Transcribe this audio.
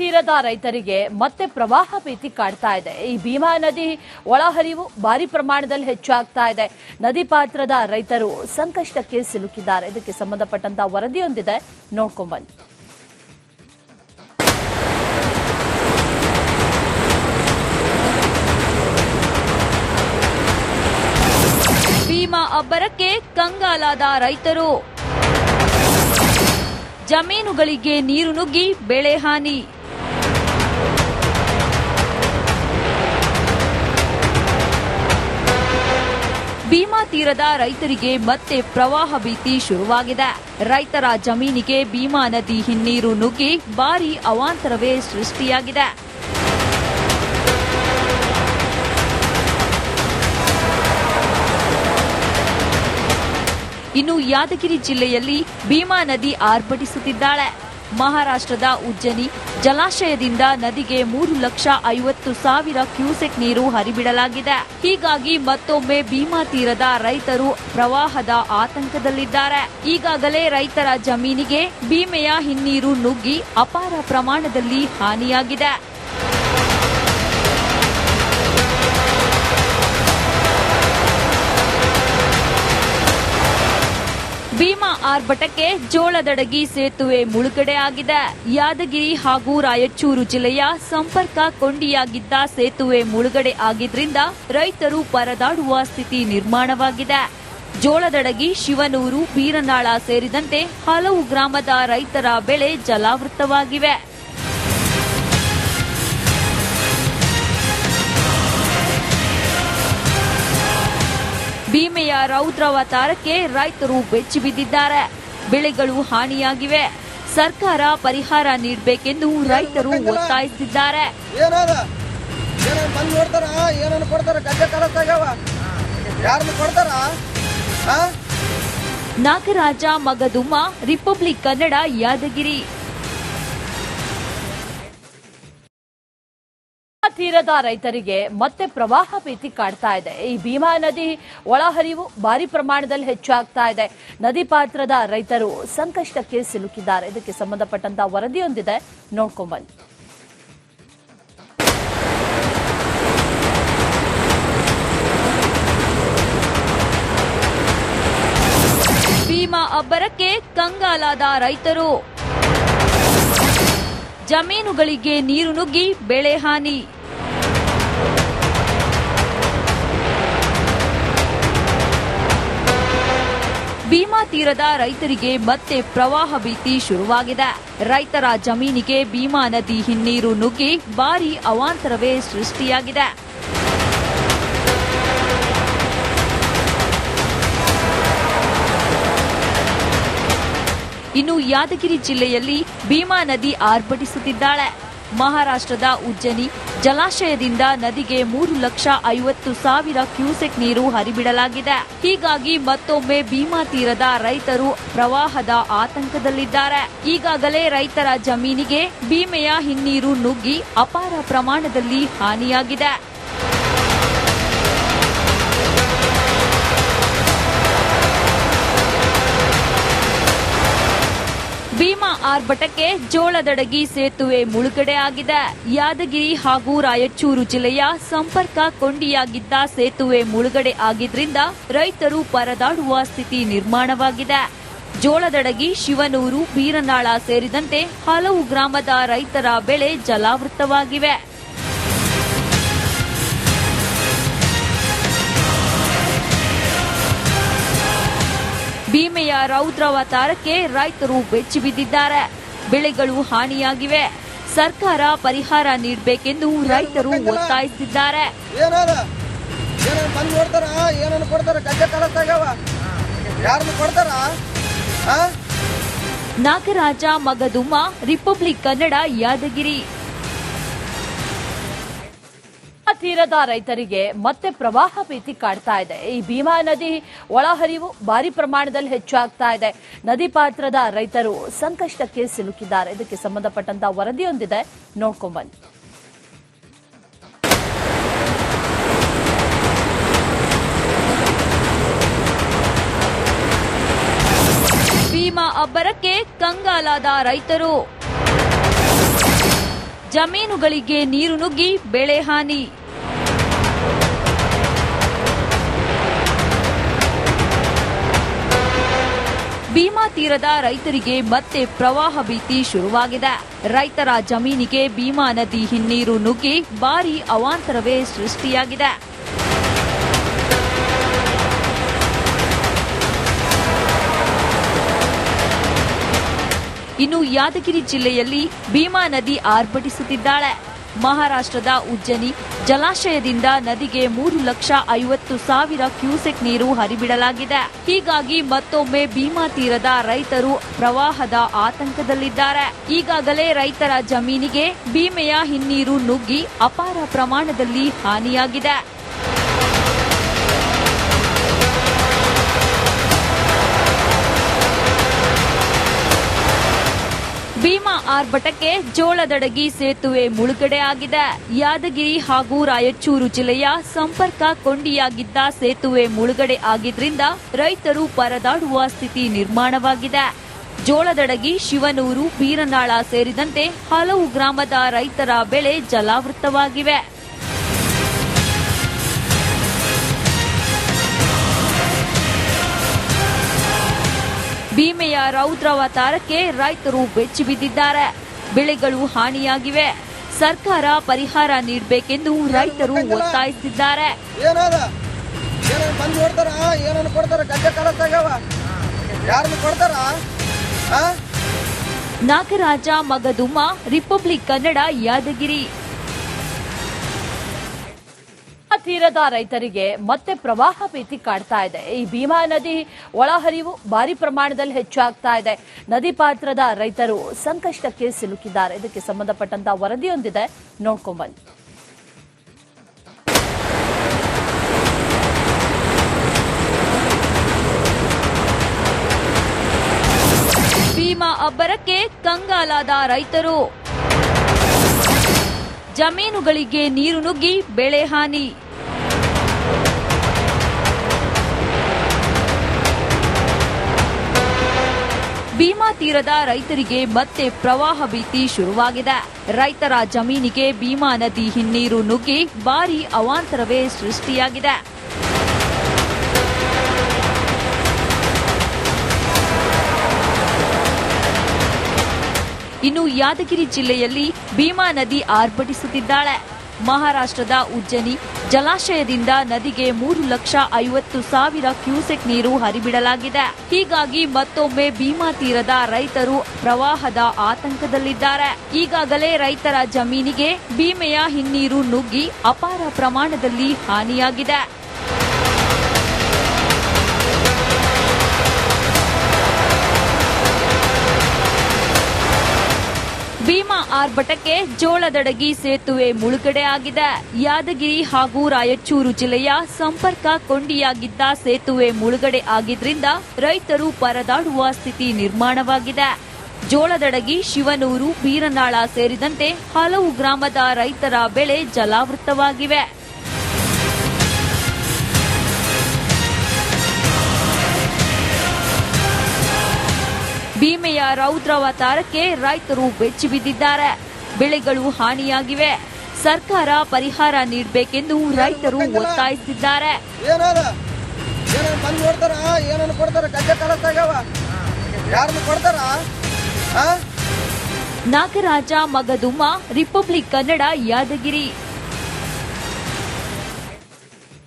ತೀರದ ರೈತರಿಗೆ ಮತ್ತೆ ಪ್ರವಾಹ ಭೀತಿ ಕಾಡ್ತಾ ಇದೆ. ಈ ಭೀಮಾ ನದಿ ಒಳಹರಿವು ಭಾರಿ ಪ್ರಮಾಣದಲ್ಲಿ ಹೆಚ್ಚಾಗ್ತಾ ಇದೆ. ನದಿ ಪಾತ್ರದ ರೈತರು ಸಂಕಷ್ಟಕ್ಕೆ ಸಿಲುಕಿದ್ದಾರೆ. ಇದಕ್ಕೆ ಸಂಬಂಧಪಟ್ಟಂತ ವರದಿಯೊಂದಿದೆ. ನೋಡ್ಕೊಂಬನ್ನಿ ಭೀಮಾ ಅಬ್ಬರಕ್ಕೆ ಕಂಗಾಲಾದ ರೈತರು. ಜಮೀನುಗಳಿಗೆ ನೀರು ನುಗ್ಗಿ ಬೆಳೆ ಹಾನಿ. ಭೀಮಾ ತೀರದ ರೈತರಿಗೆ ಮತ್ತೆ ಪ್ರವಾಹ ಭೀತಿ ಶುರುವಾಗಿದೆ. ರೈತರ ಜಮೀನಿಗೆ ಭೀಮಾ ನದಿ ಹಿನ್ನೀರು ನುಗ್ಗಿ ಭಾರೀ ಅವಾಂತರವೇ ಸೃಷ್ಟಿಯಾಗಿದೆ. ಇನ್ನು ಯಾದಗಿರಿ ಜಿಲ್ಲೆಯಲ್ಲಿ ಭೀಮಾ ನದಿ ಆರ್ಭಟಿಸುತ್ತಿದ್ದಾಳೆ. ಮಹಾರಾಷ್ಟ್ರದ ಉಜ್ಜನಿ ಜಲಾಶಯದಿಂದ ನದಿಗೆ ಮೂರು ಲಕ್ಷ ಐವತ್ತು ಸಾವಿರ ಕ್ಯೂಸೆಕ್ ನೀರು ಹರಿಬಿಡಲಾಗಿದೆ. ಹೀಗಾಗಿ ಮತ್ತೊಮ್ಮೆ ಭೀಮಾ ತೀರದ ರೈತರು ಪ್ರವಾಹದ ಆತಂಕದಲ್ಲಿದ್ದಾರೆ. ಈಗಾಗಲೇ ರೈತರ ಜಮೀನಿಗೆ ಭೀಮೆಯ ಹಿನ್ನೀರು ನುಗ್ಗಿ ಅಪಾರ ಪ್ರಮಾಣದಲ್ಲಿ ಹಾನಿಯಾಗಿದೆ. ಭೀಮಾ ಆರ್ಭಟಕ್ಕೆ ಜೋಳದಡಗಿ ಸೇತುವೆ ಮುಳುಗಡೆ ಆಗಿದೆ ಯಾದಗಿರಿ ಹಾಗೂ ರಾಯಚೂರು ಜಿಲ್ಲೆಯ ಸಂಪರ್ಕ ಕೊಂಡಿಯಾಗಿದ್ದ ಸೇತುವೆ ಮುಳುಗಡೆ ಆಗಿದ್ರಿಂದ ರೈತರು ಪರದಾಡುವ ಸ್ಥಿತಿ ನಿರ್ಮಾಣವಾಗಿದೆ. ಜೋಳದಡಗಿ, ಶಿವನೂರು, ಬೀರನಾಳ ಸೇರಿದಂತೆ ಹಲವು ಗ್ರಾಮದ ರೈತರ ಬೆಳೆ ಜಲಾವೃತವಾಗಿವೆ ಭೀಮೆಯ ರೌದ್ರಾವತಾರಕ್ಕೆ ರೈತರು ಬೆಚ್ಚಿ ಬಿದ್ದಿದ್ದಾರೆ. ಬೆಳೆಗಳು ಹಾನಿಯಾಗಿವೆ. ಸರ್ಕಾರ ಪರಿಹಾರ ನೀಡಬೇಕೆಂದು ರೈತರು ಒತ್ತಾಯಿಸಿದ್ದಾರೆ. ನಾಗರಾಜ ಮಗದುಮ್ಮ ರಿಪಬ್ಲಿಕ್ ಕನ್ನಡ ಯಾದಗಿರಿ. ತೀರದ ರೈತರಿಗೆ ಮತ್ತೆ ಪ್ರವಾಹ ಭೀತಿ ಕಾಡ್ತಾ ಇದೆ. ಈ ಭೀಮಾ ನದಿ ಒಳಹರಿವು ಭಾರಿ ಪ್ರಮಾಣದಲ್ಲಿ ಹೆಚ್ಚಾಗ್ತಾ ಇದೆ. ನದಿ ಪಾತ್ರದ ರೈತರು ಸಂಕಷ್ಟಕ್ಕೆ ಸಿಲುಕಿದ್ದಾರೆ. ಇದಕ್ಕೆ ಸಂಬಂಧಪಟ್ಟಂತ ವರದಿಯೊಂದಿದೆ. ನೋಡ್ಕೊಂಬನ್ನಿ ಭೀಮಾ ಅಬ್ಬರಕ್ಕೆ ಕಂಗಾಲಾದ ರೈತರು. ಜಮೀನುಗಳಿಗೆ ನೀರು ನುಗ್ಗಿ ಬೆಳೆ ಹಾನಿ. ಭೀಮಾ ತೀರದ ರೈತರಿಗೆ ಮತ್ತೆ ಪ್ರವಾಹ ಭೀತಿ ಶುರುವಾಗಿದೆ. ರೈತರ ಜಮೀನಿಗೆ ಭೀಮಾ ನದಿ ಹಿನ್ನೀರು ನುಗ್ಗಿ ಭಾರಿ ಅವಾಂತರವೇ ಸೃಷ್ಟಿಯಾಗಿದೆ. ಇನ್ನು ಯಾದಗಿರಿ ಜಿಲ್ಲೆಯಲ್ಲಿ ಭೀಮಾ ನದಿ ಆರ್ಭಟಿಸುತ್ತಿದ್ದಾಳೆ. ಮಹಾರಾಷ್ಟ್ರದ ಉಜ್ಜನಿ ಜಲಾಶಯದಿಂದ ನದಿಗೆ ಮೂರು ಲಕ್ಷ ಐವತ್ತು ಸಾವಿರ ಕ್ಯೂಸೆಕ್ ನೀರು ಹರಿಬಿಡಲಾಗಿದೆ. ಹೀಗಾಗಿ ಮತ್ತೊಮ್ಮೆ ಭೀಮಾ ತೀರದ ರೈತರು ಪ್ರವಾಹದ ಆತಂಕದಲ್ಲಿದ್ದಾರೆ. ಈಗಾಗಲೇ ರೈತರ ಜಮೀನಿಗೆ ಭೀಮೆಯ ಹಿನ್ನೀರು ನುಗ್ಗಿ ಅಪಾರ ಪ್ರಮಾಣದಲ್ಲಿ ಹಾನಿಯಾಗಿದೆ. ಭೀಮಾ ಆರ್ಭಟಕ್ಕೆ ಜೋಳದಡಗಿ ಸೇತುವೆ ಮುಳುಗಡೆ ಆಗಿದೆ ಯಾದಗಿರಿ ಹಾಗೂ ರಾಯಚೂರು ಜಿಲ್ಲೆಯ ಸಂಪರ್ಕ ಕೊಂಡಿಯಾಗಿದ್ದ ಸೇತುವೆ ಮುಳುಗಡೆ ಆಗಿದ್ರಿಂದ ರೈತರು ಪರದಾಡುವ ಸ್ಥಿತಿ ನಿರ್ಮಾಣವಾಗಿದೆ. ಜೋಳದಡಗಿ, ಶಿವನೂರು, ಬೀರನಾಳ ಸೇರಿದಂತೆ ಹಲವು ಗ್ರಾಮದ ರೈತರ ಬೆಳೆ ಜಲಾವೃತವಾಗಿವೆ ಭೀಮೆಯ ರೌದ್ರಾವತಾರಕ್ಕೆ ರೈತರು ಬೆಚ್ಚಿ ಬಿದ್ದಿದ್ದಾರೆ. ಬೆಳೆಗಳು ಹಾನಿಯಾಗಿವೆ. ಸರ್ಕಾರ ಪರಿಹಾರ ನೀಡಬೇಕೆಂದು ರೈತರು ಒತ್ತಾಯಿಸಿದ್ದಾರೆ. ನಾಗರಾಜ ಮಗದುಮ್ಮ ರಿಪಬ್ಲಿಕ್ ಕನ್ನಡ ಯಾದಗಿರಿ. ತೀರದ ರೈತರಿಗೆ ಮತ್ತೆ ಪ್ರವಾಹ ಭೀತಿ ಕಾಡ್ತಾ ಇದೆ. ಈ ಭೀಮಾ ನದಿ ಒಳಹರಿವು ಭಾರಿ ಪ್ರಮಾಣದಲ್ಲಿ ಹೆಚ್ಚಾಗ್ತಾ ಇದೆ. ನದಿ ಪಾತ್ರದ ರೈತರು ಸಂಕಷ್ಟಕ್ಕೆ ಸಿಲುಕಿದ್ದಾರೆ. ಇದಕ್ಕೆ ಸಂಬಂಧಪಟ್ಟಂತ ವರದಿಯೊಂದಿದೆ. ನೋಡ್ಕೊಂಬನ್ನಿ ಭೀಮಾ ಅಬ್ಬರಕ್ಕೆ ಕಂಗಾಲಾದ ರೈತರು. ಜಮೀನುಗಳಿಗೆ ನೀರು ನುಗ್ಗಿ ಬೆಳೆ ಹಾನಿ. ಭೀಮಾ ತೀರದ ರೈತರಿಗೆ ಮತ್ತೆ ಪ್ರವಾಹ ಭೀತಿ ಶುರುವಾಗಿದೆ. ರೈತರ ಜಮೀನಿಗೆ ಭೀಮಾ ನದಿ ಹಿನ್ನೀರು ನುಗ್ಗಿ ಭಾರಿ ಅವಾಂತರವೇ ಸೃಷ್ಟಿಯಾಗಿದೆ. ಇನ್ನು ಯಾದಗಿರಿ ಜಿಲ್ಲೆಯಲ್ಲಿ ಭೀಮಾ ನದಿ ಆರ್ಭಟಿಸುತ್ತಿದ್ದಾಳೆ. ಮಹಾರಾಷ್ಟ್ರದ ಉಜ್ಜನಿ ಜಲಾಶಯದಿಂದ ನದಿಗೆ ಮೂರು ಲಕ್ಷ ಐವತ್ತು ಸಾವಿರ ಕ್ಯೂಸೆಕ್ ನೀರು ಹರಿಬಿಡಲಾಗಿದೆ. ಹೀಗಾಗಿ ಮತ್ತೊಮ್ಮೆ ಭೀಮಾ ತೀರದ ರೈತರು ಪ್ರವಾಹದ ಆತಂಕದಲ್ಲಿದ್ದಾರೆ. ಈಗಾಗಲೇ ರೈತರ ಜಮೀನಿಗೆ ಭೀಮೆಯ ಹಿನ್ನೀರು ನುಗ್ಗಿ ಅಪಾರ ಪ್ರಮಾಣದಲ್ಲಿ ಹಾನಿಯಾಗಿದೆ. ಭೀಮಾ ಆರ್ಭಟಕ್ಕೆ ಜೋಳದಡಗಿ ಸೇತುವೆ ಮುಳುಗಡೆ ಆಗಿದೆ ಯಾದಗಿರಿ ಹಾಗೂ ರಾಯಚೂರು ಜಿಲ್ಲೆಯ ಸಂಪರ್ಕ ಕೊಂಡಿಯಾಗಿದ್ದ ಸೇತುವೆ ಮುಳುಗಡೆ ಆಗಿದ್ರಿಂದ ರೈತರು ಪರದಾಡುವ ಸ್ಥಿತಿ ನಿರ್ಮಾಣವಾಗಿದೆ. ಜೋಳದಡಗಿ, ಶಿವನೂರು, ಬೀರನಾಳ ಸೇರಿದಂತೆ ಹಲವು ಗ್ರಾಮದ ರೈತರ ಬೆಳೆ ಜಲಾವೃತವಾಗಿವೆ ಭೀಮೆಯ ರೌದ್ರಾವತಾರಕ್ಕೆ ರೈತರು ಬೆಚ್ಚಿ ಬಿದ್ದಿದ್ದಾರೆ. ಬೆಳೆಗಳು ಹಾನಿಯಾಗಿವೆ. ಸರ್ಕಾರ ಪರಿಹಾರ ನೀಡಬೇಕೆಂದು ರೈತರು ಒತ್ತಾಯಿಸಿದ್ದಾರೆ. ನಾಗರಾಜ ಮಗದುಮ್ಮ ರಿಪಬ್ಲಿಕ್ ಕನ್ನಡ ಯಾದಗಿರಿ. ತೀರದ ರೈತರಿಗೆ ಮತ್ತೆ ಪ್ರವಾಹ ಭೀತಿ ಕಾಡ್ತಾ ಇದೆ. ಈ ಭೀಮಾ ನದಿ ಒಳಹರಿವು ಭಾರಿ ಪ್ರಮಾಣದಲ್ಲಿ ಹೆಚ್ಚಾಗ್ತಾ ಇದೆ. ನದಿ ಪಾತ್ರದ ರೈತರು ಸಂಕಷ್ಟಕ್ಕೆ ಸಿಲುಕಿದ್ದಾರೆ. ಇದಕ್ಕೆ ಸಂಬಂಧಪಟ್ಟಂತ ವರದಿಯೊಂದಿದೆ. ನೋಡ್ಕೊಂಬನ್ನಿ. ಭೀಮಾ ಅಬ್ಬರಕ್ಕೆ ಕಂಗಾಲಾದ ರೈತರು. ಜಮೀನುಗಳಿಗೆ ನೀರು ನುಗ್ಗಿ ಬೆಳೆ ಹಾನಿ. ಭೀಮಾ ತೀರದ ರೈತರಿಗೆ ಮತ್ತೆ ಪ್ರವಾಹ ಭೀತಿ ಶುರುವಾಗಿದೆ. ರೈತರ ಜಮೀನಿಗೆ ಭೀಮಾ ನದಿ ಹಿನ್ನೀರು ನುಗ್ಗಿ ಭಾರಿ ಅವಾಂತರವೇ ಸೃಷ್ಟಿಯಾಗಿದೆ. ಇನ್ನು ಯಾದಗಿರಿ ಜಿಲ್ಲೆಯಲ್ಲಿ ಭೀಮಾ ನದಿ ಆರ್ಭಟಿಸುತ್ತಿದ್ದಾಳೆ. ಮಹಾರಾಷ್ಟ್ರದ ಉಜ್ಜನಿ ಜಲಾಶಯದಿಂದ ನದಿಗೆ ಮೂರು ಲಕ್ಷ ಐವತ್ತು ಸಾವಿರ ಕ್ಯೂಸೆಕ್ ನೀರು ಹರಿಬಿಡಲಾಗಿದೆ. ಹೀಗಾಗಿ ಮತ್ತೊಮ್ಮೆ ಭೀಮಾ ತೀರದ ರೈತರು ಪ್ರವಾಹದ ಆತಂಕದಲ್ಲಿದ್ದಾರೆ. ಈಗಾಗಲೇ ರೈತರ ಜಮೀನಿಗೆ ಭೀಮೆಯ ಹಿನ್ನೀರು ನುಗ್ಗಿ ಅಪಾರ ಪ್ರಮಾಣದಲ್ಲಿ ಹಾನಿಯಾಗಿದೆ. ಭೀಮಾ ಆರ್ಭಟಕ್ಕೆ ಜೋಳದಡಗಿ ಸೇತುವೆ ಮುಳುಗಡೆ ಆಗಿದೆ. ಯಾದಗಿರಿ ಹಾಗೂ ರಾಯಚೂರು ಜಿಲ್ಲೆಯ ಸಂಪರ್ಕ ಕೊಂಡಿಯಾಗಿದ್ದ ಸೇತುವೆ ಮುಳುಗಡೆ ಆಗಿದ್ರಿಂದ ರೈತರು ಪರದಾಡುವ ಸ್ಥಿತಿ ನಿರ್ಮಾಣವಾಗಿದೆ. ಜೋಳದಡಗಿ, ಶಿವನೂರು, ಬೀರನಾಳ ಸೇರಿದಂತೆ ಹಲವು ಗ್ರಾಮದ ರೈತರ ಬೆಳೆ ಜಲಾವೃತವಾಗಿವೆ. ಭೀಮೆಯ ರೌದ್ರಾವತಾರಕ್ಕೆ ರೈತರು ಬೆಚ್ಚಿ ಬಿದ್ದಿದ್ದಾರೆ. ಬೆಳೆಗಳು ಹಾನಿಯಾಗಿವೆ. ಸರ್ಕಾರ ಪರಿಹಾರ ನೀಡಬೇಕೆಂದು ರೈತರು ಒತ್ತಾಯಿಸಿದ್ದಾರೆ. ನಾಗರಾಜ ಮಗದುಮ್ಮ ರಿಪಬ್ಲಿಕ್ ಕನ್ನಡ ಯಾದಗಿರಿ.